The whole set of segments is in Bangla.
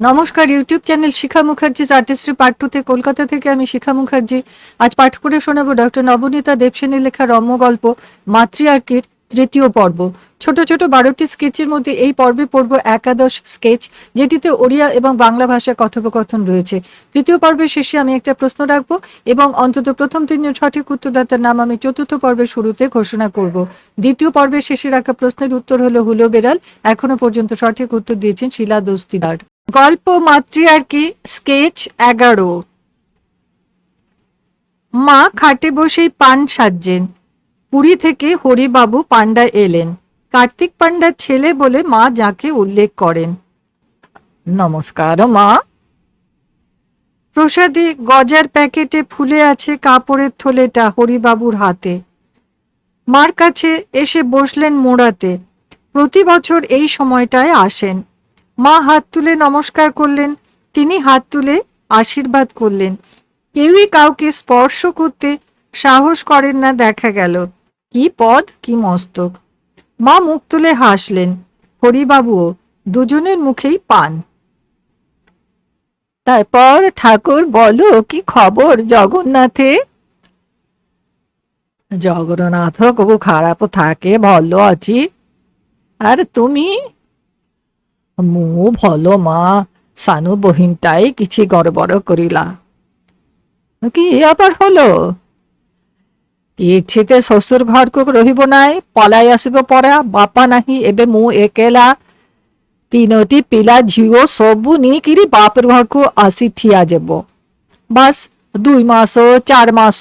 নমস্কার, YouTube channel Shikha Mukherjee artistry part টুতে কলকাতা থেকে আমি শিখা মুখার্জি। আজ পাঠ করে শোনাবো ডক্টর নবনীতা দেবসেনের লেখা রম্য গল্প মাতৃয়ার্কির তৃতীয় পর্ব। ছোট ছোট বারোটি স্কেচের মধ্যে এই পর্বে পড়ব একাদশ স্কেচ, যেটিতে ওড়িয়া এবং বাংলা ভাষায় কথোপকথন রয়েছে। তৃতীয় পর্বের শেষে আমি একটা প্রশ্ন রাখব এবং অন্তত প্রথম তিনজন সঠিক উত্তরদাতার নাম আমি চতুর্থ পর্বের শুরুতে ঘোষণা করব। দ্বিতীয় পর্বের শেষে রাখা প্রশ্নের উত্তর হলো হুলো বেড়াল। এখনও পর্যন্ত সঠিক উত্তর দিয়েছেন শিলা দস্তিদার। গল্প মাতৃয়ার্কি, স্কেচ এগারো। মা খাটে বসেই পান সাজছেন। পুরী থেকে হরিবাবু পান্ডা এলেন। কার্তিক পান্ডার ছেলে বলে মা যাকে উল্লেখ করেন। নমস্কার, মা। প্রসাদে গজার প্যাকেটে ফুলে আছে কাপড়ের থলেটা হরিবাবুর হাতে। মার কাছে এসে বসলেন মোড়াতে। প্রতি বছর এই সময়টায় আসেন। মা হাত তুলে নমস্কার করলেন, তিনি হাত তুলে আশীর্বাদ করলেন। কেউই কাউকে স্পর্শ করতে সাহস করেন না, দেখা গেল। কি পদ কি মস্তক। মা মুখ তুলে হাসলেন, হরিবাবুও দুজনের মুখেই পান। তারপর ঠাকুর, বলো, কি খবর জগন্নাথে? জগন্নাথ কবু খারাপ থাকে ভালো আছি। আর তুমি? ମୁଁ ଭଲ ମା সানু বহিনটাই কিছু গড়বড় করিলা কি আবার হলো ইচ্ছেতে শ্বশুর ঘরকু রহিব নাই পলাই আসিব পরা বাপা নাহি এবে মু একেলা তিনোটি পিলা ঝিও সবু নিকিরি বাপর ঘরকু আসি ঠিয়া যাব বাস দুই মাস চার মাস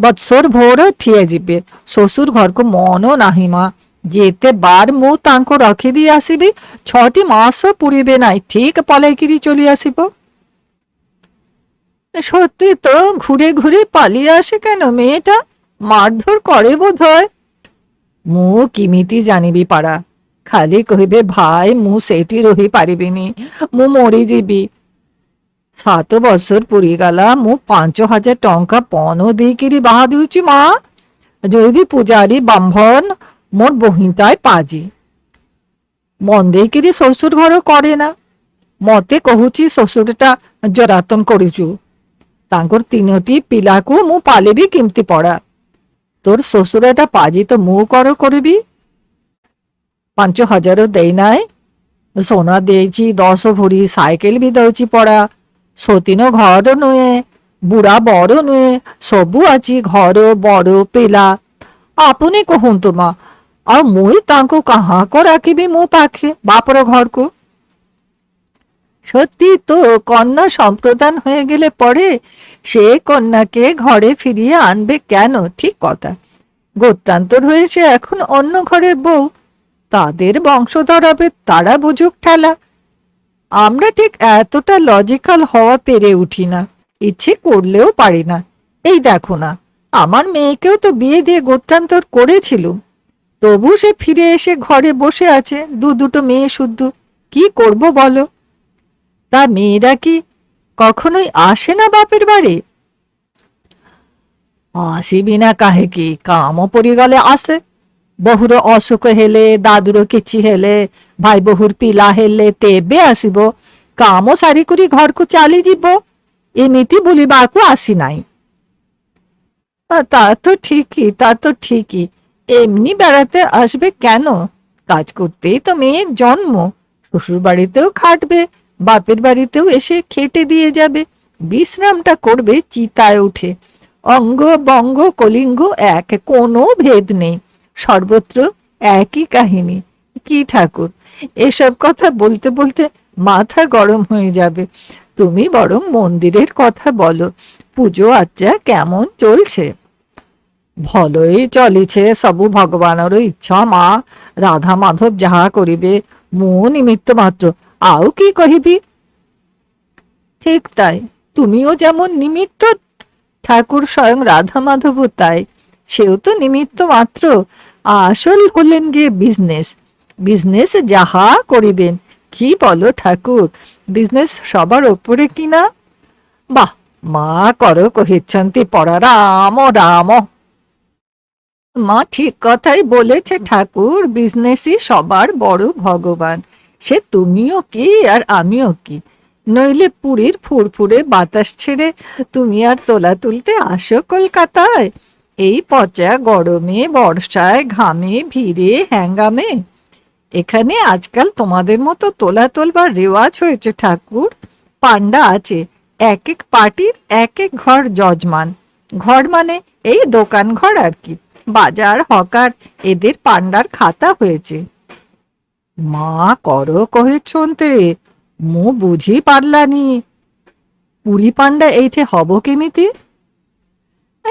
বৎসর ভোর ঠিয়ে যাবে শ্বশুর ঘরকু মনও নাহি মা ଯେତେ বার ମୁଁ ତାଙ୍କୁ ରଖିଦେଇ ଆସିବି ଛଅଟି ମାସ ପୁରିବେ ନାହିଁ ଠିକ ପଳାଇକିରି চলে আসিব সত্যি তো ঘুরে ঘুরে পালিয়ে আসে কেন মেয়েটা মারধর করে বোধ হয় ମୁଁ କିମିତି ଜାଣିବି ପାରା ଖାଲି କହିବେ ଭାଇ ମୁଁ ସେଇଠି ରହିପାରିବିନି ମୁଁ ମରିଯିବି ସାତ ବର୍ଷର ପୁରିଗଲା ମୁଁ ପାଞ୍ଚ ହଜାର ଟଙ୍କା ପଣ ଦେଇକିରି ବାହା ଦେଉଛି ମା ଜୈବି ପୂଜାରୀ ବ୍ରାହ୍ମଣ মোর বহিনটায় পাজি মন ଦେଇକିରି শ্বশুর ঘর করে না মতে କହୁଛି ଶ୍ୱଶୁରଟା ଜରାତନ କରିଛୁ ତାଙ୍କର ତିନୋଟି ପିଲାକୁ ମୁଁ ପାଳିବି କେମିତି ପଡ଼ା তোর শ্বশুরটা পাজি তো ମୁଁ କର କରିବି ପାଞ୍ଚ ହଜାର ଦେଇନାହିଁ সোনা ଦେଇଛି ଦଶ ଭରି ସାଇକେଲ ବି ଦଉଛି ପଡ଼ା ସତୀନ ଘର ନୁହେଁ ବୁଢ଼ା ବଡ଼ ନୁହେଁ ସବୁ ଅଛି ଘର ବଡ଼ ପିଲା আপনি କୁହନ୍ତୁ ମା ଆଉ ମୁଇଁ ତାଙ୍କୁ କାହାକୁ ରାଖିବି ମୋ ପାଖେ ବାପର ଘରକୁ সত্যি তো কন্যা সম্প্রদান হয়ে গেলে পরে সে কন্যাকে ঘরে ফিরিয়ে আনবে কেন ঠিক কথা গোত্রান্তর হয়েছে এখন অন্য ঘরের বউ তাদের বংশধর হবে তারা বুঝুক ঠেলা আমরা ঠিক এতটা লজিক্যাল হওয়া পেরে উঠি না ইচ্ছে করলেও পারি না এই দেখো না আমার মেয়েকেও তো বিয়ে দিয়ে গোত্রান্তর করেছিলুম তবু সে ফিরে এসে ঘরে বসে আছে, দু দুটো মেয়ে শুদ্ধ। কি করব বলো? তা মেয়েরা কি কখনোই আসে না বাপের বাড়ি? আসিবি না কাহে কি কামও পড়ি গেলে আসে। বহুর অসুখ হেলে দাদুর কিছি হেলে ভাই বহুর পিলা হেলে তেবে আসিব। কামও সারি করি ঘরকু চালি যাব এমিতি বলিবাকু আসি নাই। তা তো ঠিকই, তা তো ঠিকই। এমনি বেড়াতে আসবে কেন? কাজ করতেই তো মেয়ের জন্ম। শ্বশুর বাড়িতেও খাটবে, বাপের বাড়িতেও এসে খেটে দিয়ে যাবে। বিশ্রামটা করবে চিতায় উঠে। অঙ্গ, বঙ্গ, কলিঙ্গ এক, কোনো ভেদ নেই। সর্বত্র একই কাহিনী। কি ঠাকুর, এসব কথা বলতে বলতে মাথা গরম হয়ে যাবে। তুমি বরং মন্দিরের কথা বলো। পুজো আচ্চা কেমন চলছে? ଭଲଇ ଚଲିଛେ ସବୁ ଭଗବାନର ଇଚ୍ଛା ମା ରାଧା ମାଧବ ଯାହା କରିବେ ମୁଁ নিমিত্ত মাত্র ଆଉ কি কহিবি ঠিক তাই তুমিও যেমন নিমিত্ত ঠাকুর স্বয়ং রাধা মাধব তাই সেও তো নিমিত্ত মাত্র আসল হলেন গিয়ে বিজনেস বিজনেস যাহা করিবেন কি বলো ঠাকুর বিজনেস সবার ওপরে কিনা বাহ মা কর কহিচ্ছন্তি পড়া রাম রাম মা ঠিক কথাই বলেছে ঠাকুর, বিজনেসই সবার বড় ভগবান। সে তুমিও কি আর আমিও কি? নইলে পুরীর ফুরফুরে বাতাস ছেড়ে তুমি আর তোলা তুলতে আসো কলকাতায়। এই পচা গরমে, বর্ষায় ঘামে, ভিড়ে, হ্যাঙ্গামে। এখানে আজকাল তোমাদের মতো তোলা তোলবার রেওয়াজ হয়েছে ঠাকুর। পান্ডা আছে, এক এক পার্টির এক এক ঘর যজমান। ঘর মানে এই দোকান ঘর আর কি। বাজার, হকার, এদের পান্ডার খাতা হয়েছে। মা কর কহেছন্তে, মু বুঝি পারলানি। পুরী পান্ডা এইছে হব কেমিতি?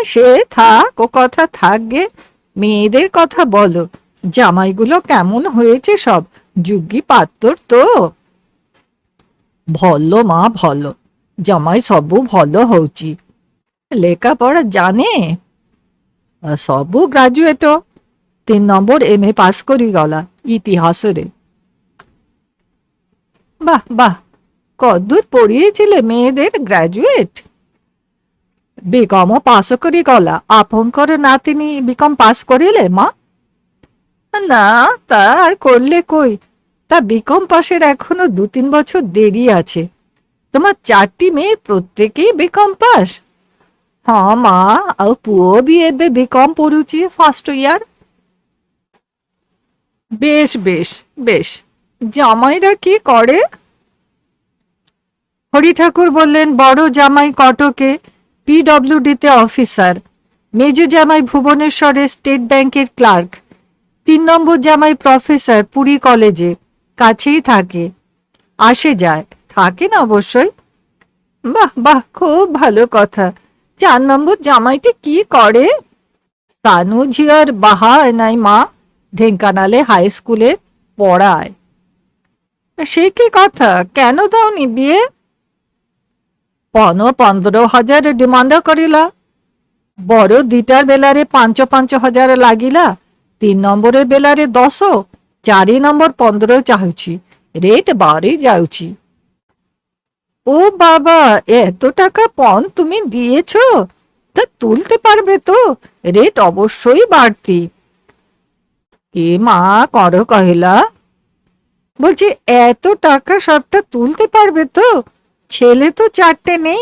সে থাক, ও কথা থাকবে মেয়েদের কথা বলো। জামাইগুলো কেমন হয়েছে সব? যুগি পাত্তর তো। ভলো মা, ভলো। জামাই সবু ভলো হচ্ছি লেখাপড়া জানে? ସବୁ ଗ୍ରାଜୁଏଟ ତିନି ନମ୍ବର ଏମ୍ ଏ ପାସ୍ କରିଗଲା ଇତିହାସରେ বাহ বাহ কদ্দূর পড়িয়েছিলে মেয়েদের গ্রাজুয়েট বিকমও পাস করে গলা আপনকর নাতিনি বিকম পাস করিলে মা না তা আর করলে কই তা বিকম পাশের এখনো দু তিন বছর দেরি আছে তোমার চারটি মেয়ে প্রত্যেকেই বিকম পাস ହଁ ମା ଆଉ ପୁଅ ବି ଏବେ ବିକମ୍ ପଢୁଛି ଫାର୍ଷ୍ଟ ইয়ার বেশ বেশ বেশ জামাইরা কি করে হরি ঠাকুর বললেন বড় জামাই কটকে পিডব্লিউডিতে অফিসার মেজো জামাই ভুবনেশ্বরে স্টেট ব্যাংকের ক্লার্ক তিন নম্বর জামাই প্রফেসর পুরী কলেজে কাছেই থাকে আসে যায় থাকে না অবশ্যই বাহ বাহ খুব ভালো কথা চার নম্বর জামাইটি কি করে? সানু ঝিয়ার বাহা নাই মা ঢেঙ্কানালে হাই স্কুলে পড়ায়। সে কি কথা? কেন দাওনি বিয়ে? পন পনেরো হাজার ডিমান্ড করিলা। বড় দিটার বেলারে পাঁচ পাঁচ হাজার লাগিলা। তিন নম্বরের বেলারে দশ, চারি নম্বর পনেরো চাহুছি রেট বাড়ি যাଉଛି ও বাবা এত টাকা পণ তুমি দিয়েছ? তা তুলতে পারবে তো? রেট অবশ্যই বাড়তি। কে মা করো কহিলা। বলছি এত টাকা সবটা তুলতে পারবে তো? ছেলে তো চারটে নেই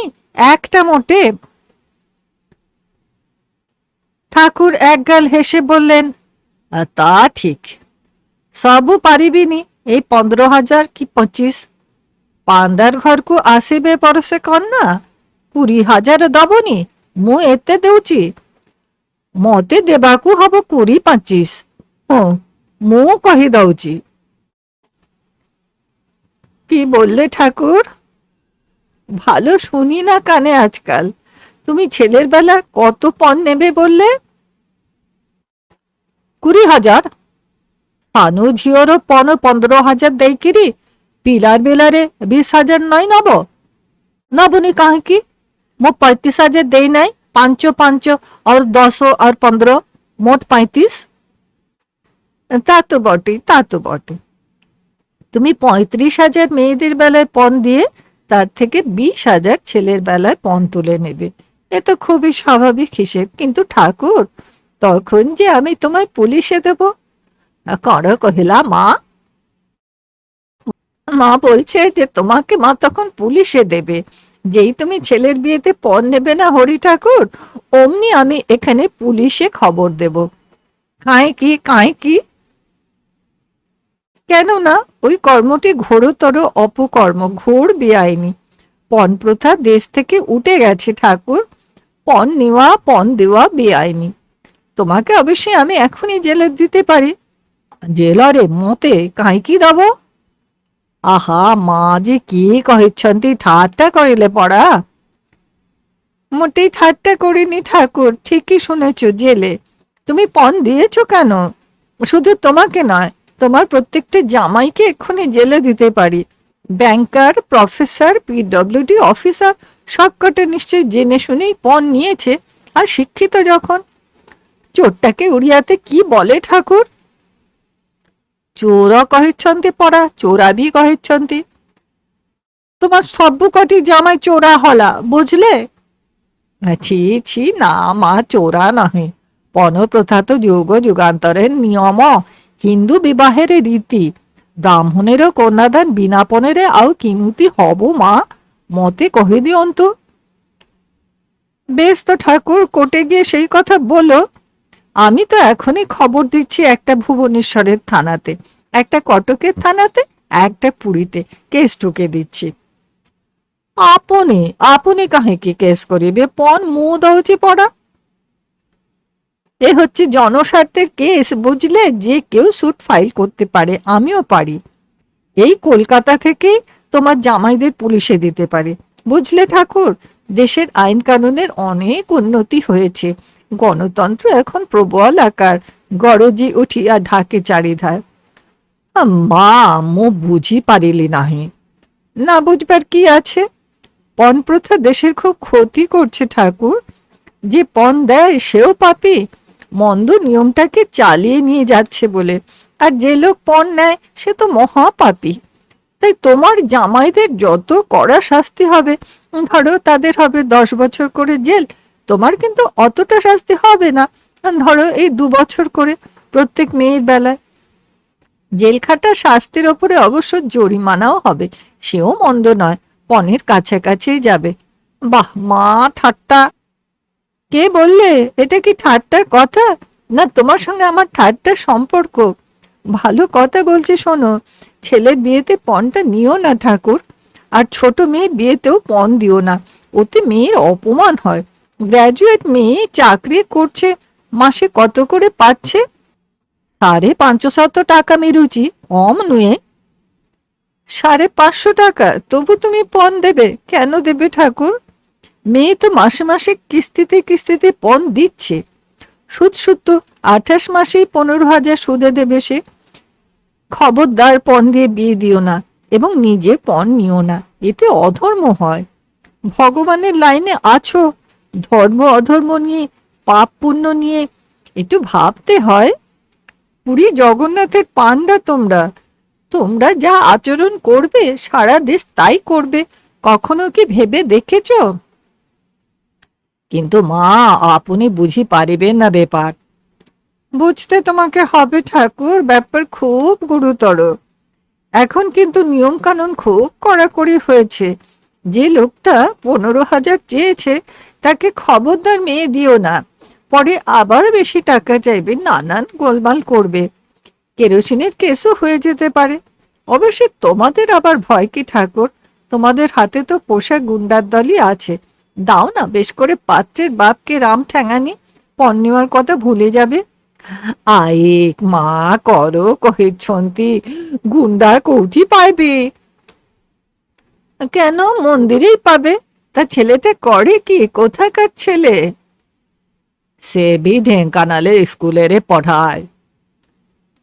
একটা মোটে। ঠাকুর একগাল হেসে বললেন "আ, তা ঠিক। সবও পারিবিনি এই পনেরো হাজার কি পঁচিশ? ପାନ୍ଦାର ଘରକୁ ଆସିବେ ପରସେ কুড়ি হাজার ହଜାର মু ମୁଁ ଏତେ ଦେଉଛି ମୋତେ ଦେବାକୁ ହବ পাঁচিশ। ପଚିଶ মু ମୁଁ କହିଦଉଛି কি বললে ঠাকুর ভালো শুনি না কানে আজকাল তুমি ছেলের বেলা কত পণ নেবে বললে কুড়ি হাজার সানু ঝিওর পণ পনেরো হাজার দেইকিরি ପିଲାର ବେଲାରେ ବିଶ ହଜାର ନାଇଁ ନବ ନବନି କାହିଁକି ମୁଁ ପଇଁତିରିଶ ହଜାର ଦେଇନାହିଁ ପାଞ୍ଚ ପାଞ୍ଚ और ଦଶ और ପନ୍ଦର মোট পঁয়ত্রিশ তা তো বটে তা তো বটে তুমি পঁয়ত্রিশ হাজার মেয়েদের বেলায় পণ দিয়ে তার থেকে বিশ হাজার ছেলের বেলায় পণ তুলে নেবে এ তো খুবই স্বাভাবিক হিসেব কিন্তু ঠাকুর তখন যে আমি তোমায় পুলিশে দেব কর কহিলা মা মা বলছে যে, তোমাকে মা তখন পুলিশে দেবে। যেই তুমি ছেলের বিয়েতে পণ নেবে না হরি ঠাকুর, অমনি আমি এখানে পুলিশে খবর দেব। কাঁয় কি কাঁয় কি? কেননা ওই কর্মটি ঘোরতর অপকর্ম, ঘোর বেআইনি। পণ প্রথা দেশ থেকে উঠে গেছে ঠাকুর। পণ নেওয়া, পণ দেওয়া বেআইনি। তোমাকে অবশ্যই আমি এখনই জেলে দিতে পারি। জেলারে মতে কাঁই কি দেবো? আহা, মা যে কি কহিছন্তি ঠাট্টা করিলে পড়া? মোটেই ঠাট্টা করিনি ঠাকুর, ঠিকই শুনেছ জেলে। তুমি পণ দিয়েছ কেন? শুধু তোমাকে নয়, তোমার প্রত্যেকটা জামাইকে এক্ষুনি জেলে দিতে পারি। ব্যাংকার, প্রফেসর পিডব্লিউডি অফিসার সবকটা নিশ্চয়ই জেনে শুনেই পণ নিয়েছে, আর শিক্ষিত যখন। চোরটাকে উড়িয়াতে কি বলে ঠাকুর? ଚୋର କହିଛନ୍ତି ପରା ଚୋରା ବି କହିଛନ୍ତି তোমার সব্বু কটি জামাই চোরা হলা বুঝলে ছি ছি না মা চোরা নহে পণপ্রথা তো যুগ যুগান্তরের নিয়ম হিন্দু বিবাহের রীতি ବ୍ରାହ୍ମଣେର କନ୍ୟାଦାନ ବିନାପନରେ ଆଉ କେମିତି হব মা মতে কহে দিয়ন্তু বেশ তো ঠাকুর কোর্টে গিয়ে সেই কথা বলো আমি তো এখনই খবর দিচ্ছি একটা ভুবনেশ্বরের থানাতে। একটা কটকের থানাতে, একটা পুরীতে কেস ঢুকে দিচ্ছি। আপনি আপনি কাহিকে কেস করিবে? পণ মু দৌছি পড়া। এ হচ্ছে জনস্বার্থের কেস, বুঝলে? যে কেউ সুট ফাইল করতে পারে, আমিও পারি। এই কলকাতা থেকে তোমার জামাইদের পুলিশে দিতে পারে। বুঝলে ঠাকুর? দেশের আইন কানুনের অনেক উন্নতি হয়েছে। গণতন্ত্র এখন প্রবল আকার। গরজি উঠিয়া ঢাকে চারিধার। মা মো বুঝি পারিলি নাহি। না বুঝবার কি আছে? পণ প্রথা দেশের খুব ক্ষতি করছে ঠাকুর। যে পণ দেয় সেও পাপি। মন্দ নিয়মটাকে চালিয়ে নিয়ে যাচ্ছে বলে। আর যে লোক পণ নেয়, সে তো মহাপাপী। তাই তোমার জামাইদের যত কড়া শাস্তি হবে, ধরো তাদের হবে দশ বছর করে জেল তোমার কিন্তু অতটা শাস্তি হবে না। ধরো এই দু বছর করে প্রত্যেক মেয়ের বেলায়। জেল খাটা শাস্তির ওপরে অবশ্য জরিমানাও হবে, সেও মন্দ নয় পনেরো কাছাকাছিই যাবে। বাহ, মা ঠাট্টা। কে বললে? এটা কি ঠাট্টার কথা? না, তোমার সঙ্গে আমার ঠাট্টার সম্পর্ক। ভালো কথা বলছি, শোনো, ছেলের বিয়েতে পণটা নিও না ঠাকুর, আর ছোট মেয়ের বিয়েতেও পণ দিও না। ওতে মেয়ের অপমান হয়। গ্র্যাজুয়েট মেয়ে চাকরি করছে, মাসে কত করে পাচ্ছে? সাড়ে পাঁচশত টাকা মেরুচি কম নুয়ে। সাড়ে পাঁচশো টাকা, তবু তুমি পণ দেবে, কেন দেবে ঠাকুর? মেয়ে তো মাসে মাসে কিস্তিতে কিস্তিতে পণ দিচ্ছে। সুদ সুদ তো আঠাশ মাসেই পনেরো হাজার সুদে দেবে সে। খবরদার পণ দিয়ে বিয়ে দিও না, এবং নিজে পণ নিও না, এতে অধর্ম হয়। ভগবানের লাইনে আছো ধর্ম অধর্ম নিয়ে, পাপ পুণ্য নিয়ে একটু ভাবতে হয়। পুরী জগন্নাথের পান্ডা তোমরা তোমরা যা আচরণ করবে, সারা দেশ তাই করবে, কখনো কি ভেবে দেখেছ? কিন্তু মা, আপনি বুঝি পারিবেন না ব্যাপার। বুঝতে তোমাকে হবে ঠাকুর, ব্যাপার খুব গুরুতর। এখন কিন্তু নিয়ম কানুন খুব কড়াকড়ি হয়েছে। যে লোকটা পনেরো হাজার চেয়েছে তাকে খবরদার মেয়ে দিও না। পরে আবার বেশি টাকা চাইবে, নানান গোলমাল করবে। কেরোসিনের কেসও হয়ে যেতে পারে। অবশ্যই তোমাদের আবার ভয় কি ঠাকুর? তোমাদের হাতে তো পোষা গুন্ডার দলই আছে। দাও না, বেশ করে পাত্রের বাপকে রাম ঠ্যাঙানি পণ নেওয়ার কথা ভুলে যাবে। আয়েক মা, করো কহেছন্তি গুন্ডা কৌঠি পাইবে। কেন মন্দিরেই পাবে? তা ছেলেটা করে কি? কোথাকার ছেলে? সে বি ঢেঙ্কানালে স্কুলেরে পড়ায়।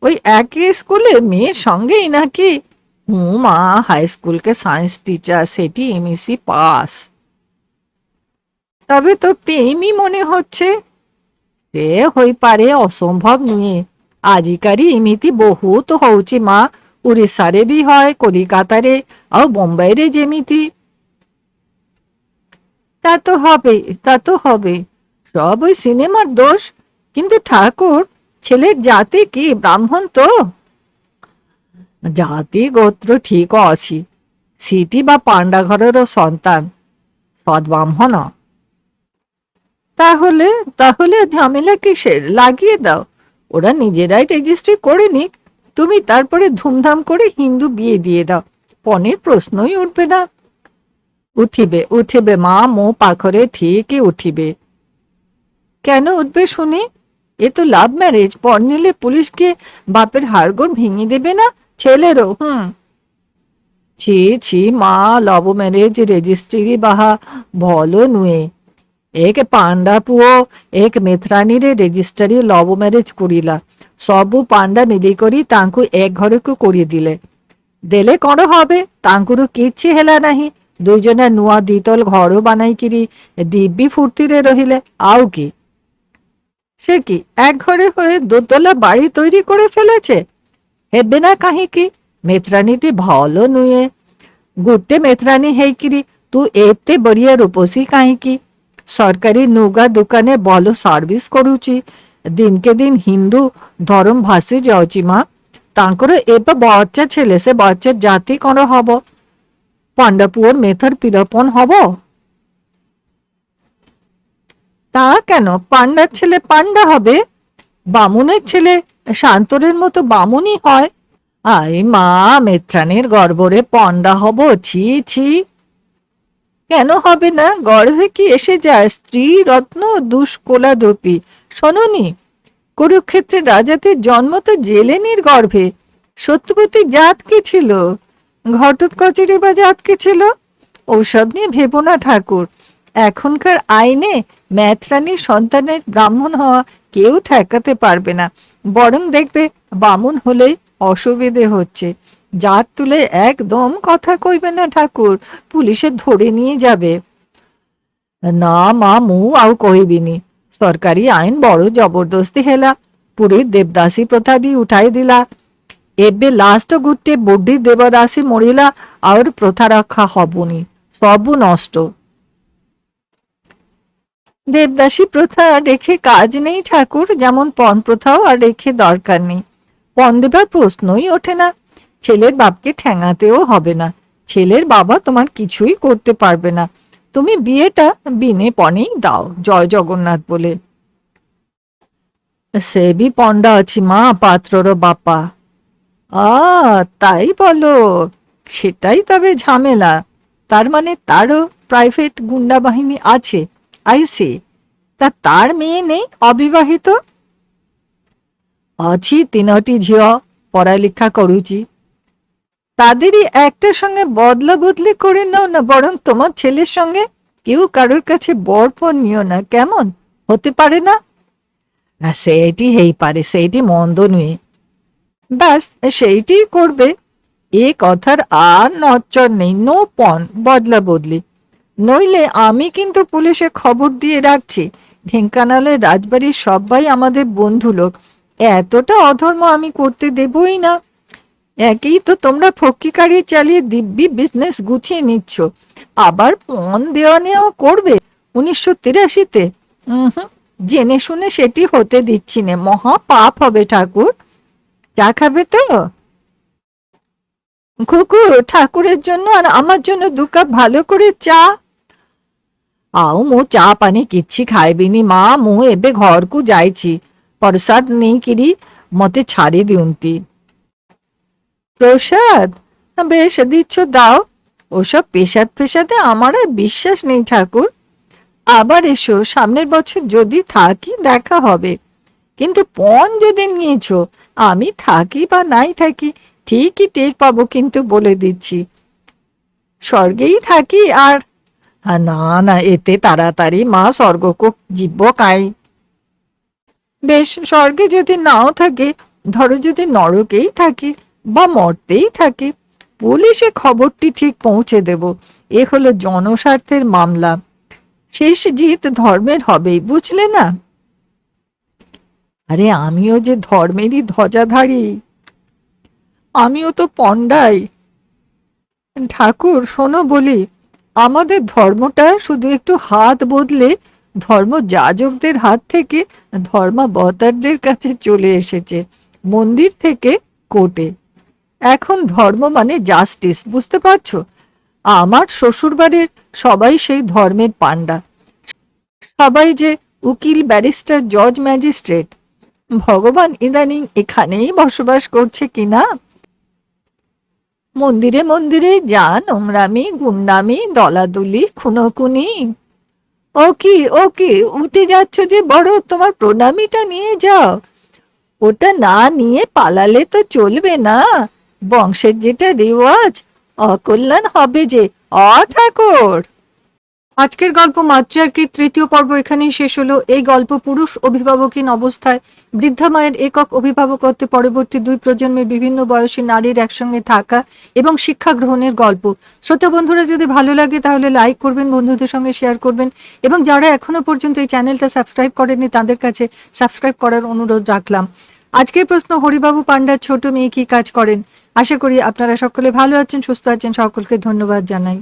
ওই একই স্কুলে মেয়ের সঙ্গেই নাকি? হুম মা, হাই স্কুলকে সায়েন্স টিচার, সেটি এমএসি পাস। তবে তো প্রেমই মনে হচ্ছে। সে হই পারে অসম্ভব নিয়ে। আজিকারি এমিতি বহুত হচ্ছে মা। উড়িষ্যারে বি হয়, কলিকাতারে আর বোম্বাইরে যেমিতি। তা তো হবে, তা তো হবে। সব ওই সিনেমার দোষ। কিন্তু ঠাকুর ছেলের জাতি কি ব্রাহ্মণ তো? জাতি গোত্র ঠিক ଅଛି সিটি বা পাণ্ডা ঘরের সন্তান, সদ্ব্রাহ্মণ। তাহলে তাহলে ঝামেলা কিসের? লাগিয়ে দাও। ওরা নিজেরাই রেজিস্ট্রি করে নিক। তুমি তারপরে ধুমধাম করে হিন্দু বিয়ে দিয়ে দাও। পনেরো প্রশ্নই উঠবে না। উঠিবে উঠিবে মা মো পাখরে ঠিকই উঠিবে কেন উঠবে শুনি এ তো লাভ ম্যারেজ পর নিলে পুলিশকে বাপের হাড়গোড় ভেঙে দেবে না ছেলেরও হুম ছি ছি মা লভ ম্যারেজ ରେଜିଷ୍ଟ୍ରି ବାହା ଭଲ ନୁହେଁ ଏକ ପାଣ୍ଡା ପୁଅ ଏକ ମିତ୍ରାଣୀରେ ରେଜିଷ୍ଟ୍ରି ଲଭ ମ୍ୟାରେଜ କରିଲା ସବୁ ପାଣ୍ଡା ମିଳିକରି ତାଙ୍କୁ ଏକ ଘରକୁ କରିଦେଲେ ଦେଲେ କଣ হবে ତାଙ୍କର କିଛି ହେଲା ନାହିଁ ଦୁଇଜଣ ନୂଆ ଦିତଲ ଘର ବନାଇକିରି ଦିବି ଫୁର୍ତ୍ତିରେ ରହିଲେ ଆଉ কি? সে কি এক ঘরে হয়ে দোতলা বাড়ি তৈরি করে ফেলেছে? হেবে না কাহিকি মেত্রানিটি ভালো নুয়ে। গুটে মেত্রানি হেইকিরি তু এতে বড়িয়া রূপসী কাহিকি সরকারি নুগা দোকানে ভালো সার্ভিস করুচি। দিনকে দিন হিন্দু ধর্ম ভাসি যাওচি মা। তাঙ্কর এবার বাচ্চা ছেলে, সে বাচ্চার জাতি কর হব। পাণ্ডা পুয়োর মেথার পিলাপন হব? তা কেন? পান্ডার ছেলে পান্ডা হবে? বামুনের ছেলে শান্তরের মতো বামুনই হয়। আই মা মেত্রানের গর্বরে পণ্ডা হব, ছি ছি। কেন হবে না? গর্ভে কি এসে যায়? স্ত্রী, রত্ন দুষ্কোলা দুষ্কোলাদপি। শোনি কুরুক্ষেত্রে রাজাতে জন্ম তো জেলেনির গর্ভে। সত্যবতী জাত কি ছিল? ঘটত কচেরি বাজে আটকে ছিল? ঔষধ নিয়ে ভেবো না, ঠাকুর। এখনকার আইনে ম্যাথরানির সন্তানের ব্রাহ্মণ হওয়া কেউ ঠেকাতে পারবে না। বরং দেখবে বামুন হলে অসুবিধে হচ্ছে। যার তুলে একদম কথা কইবে না, ঠাকুর। পুলিশে ধরে নিয়ে যাবে। না মা, মু আও কহিবিনি। সরকারি আইন বড় জবরদস্তি হেলা। পুরীর দেবদাসী প্রথা বি উঠাই দিলা। ଏବେ ଲାଷ୍ଟ ଗୋଟେ ବୁଢୀ ଦେବଦାସୀ ମରିଲା ଆଉ ପ୍ରଥା ରଖା ହବନି ସବୁ নষ্ট দেবদাসী প্রথা রেখে কাজ নেই ঠাকুর যেমন পণ প্রথাও আর রেখে দরকার নেই পণ দেবার প্রশ্নই ওঠে না ছেলের বাপকে ঠ্যাঙাতেও হবে না ছেলের বাবা তোমার কিছুই করতে পারবে না তুমি বিয়েটা বিনে পণেই দাও জয় জগন্নাথ বলে সে বি পণ্ডা আছি মা পাত্রর বাপা তাই বলো। সেটাই তবে ঝামেলা। তার মানে তারও প্রাইভেট গুন্ডা বাহিনী আছে। আইসে তা তার মেয়ে নেই অবিবাহিত? ଅଛି তিনটি ঝিও, পড়ালেখা করুচি। তাদেরই একটার সঙ্গে বদলা বদলি করে নাও না, বরং তোমার ছেলের সঙ্গে কেউ কারোর কাছে বরপর নিও না, কেমন? হতে পারে না? সেইটি হেই পারে সেইটি মন্দ নয়। ব্যাস, সেইটি করবে। এ কথার আর নচ্চর নেই। নো পন বদলা বদলি। নইলে আমি কিন্তু পুলিশে খবর দিয়ে রাখছি। ঢেঙ্কানালের রাজবাড়ির সবাই আমাদের বন্ধু লোক। এতটা অধর্ম আমি করতে দেবই না। একেই তো তোমরা ফক্কিকারি চালিয়ে দিব্যি বিজনেস গুছিয়ে নিচ্ছ। আবার পণ দেওয়া নেওয়া করবে। উনিশশো তিরাশিতে। জেনে শুনে সেটি হতে দিচ্ছি না। মহা পাপ হবে ঠাকুর। চা খাবে তো? খুকু ঠাকুরের জন্য আর আমার জন্য দু কাপ ভালো করে চা। আও, মো চা পানি কিচ্ছি খাইবিনি, মা। মু এবে ঘরকু যাইছি। প্রসাদ নেই কিরি, মতে ছাড়ি দিউন্তি। প্রসাদ? বেশ, দিচ্ছ, দাও। ওসব পেশাদ পেশাদে আমার আর বিশ্বাস নেই, ঠাকুর। আবার এসো, সামনের বছর যদি থাকি দেখা হবে। কিন্তু পণ যদি নিয়েছো আমি থাকি বা নাই থাকি, ঠিকই টের পাবো কিন্তু বলে দিচ্ছি। স্বর্গেই থাকি আর না না, এতে তাড়াতাড়ি মা স্বর্গকে জীব্য কাই। বেশ, স্বর্গে যদি নাও থাকে, ধরো যদি নরকেই থাকি বা মরতেই থাকি, পুলিশে খবরটি ঠিক পৌঁছে দেব। এ হলো জনস্বার্থের মামলা। শেষ জিত ধর্মের হবেই, বুঝলে না? আরে আমিও যে ধর্মেরই ধ্বজাধারী, আমিও তো পণ্ডাই। ঠাকুর, শোনো বলি, আমাদের ধর্মটা শুধু একটু হাত বদলে ধর্ম যাজকদের হাত থেকে ধর্মাবতারদের কাছে চলে এসেছে, মন্দির থেকে কোর্টে এখন ধর্ম মানে জাস্টিস, বুঝতে পারছ? আমার শ্বশুরবাড়ির সবাই সেই ধর্মের পান্ডা সবাই যে উকিল, ব্যারিস্টার, জজ, ম্যাজিস্ট্রেট ভগবান ইদানিং এখানেই বসবাস করছে কিনা? মন্দিরে মন্দিরে যা নোংরামি গুন্ডামি, দলাদলি, খুনোখুনি। ও কি ও কি, উঠে যাচ্ছ যে বড়, তোমার প্রণামীটা নিয়ে যাও। ওটা না নিয়ে পালালে তো চলবে না। বংশের যেটা রেওয়াজ, অকল্যাণ হবে যে, অ ঠাকুর। আজকের গল্প মাতৃয়ার্কির তৃতীয় পর্ব এখানেই শেষ হলো। এই গল্প পুরুষ অভিভাবকহীন অবস্থায় বৃদ্ধা মায়ের একক অভিভাবকত্বে পরবর্তী দুই প্রজন্মের বিভিন্ন বয়সী নারীর একসঙ্গে থাকা এবং শিক্ষা গ্রহণের গল্প। শ্রোতা বন্ধুরা, যদি ভালো লাগে তাহলে লাইক করবেন, বন্ধুদের সঙ্গে শেয়ার করবেন এবং যারা এখনও পর্যন্ত এই চ্যানেলটা সাবস্ক্রাইব করেনি তাদের কাছে সাবস্ক্রাইব করার অনুরোধ রাখলাম। আজকের প্রশ্ন, হরিবাবু পান্ডার ছোট মেয়ে কি কাজ করেন? আশা করি আপনারা সকলে ভালো আছেন, সুস্থ আছেন। সকলকে ধন্যবাদ জানাই।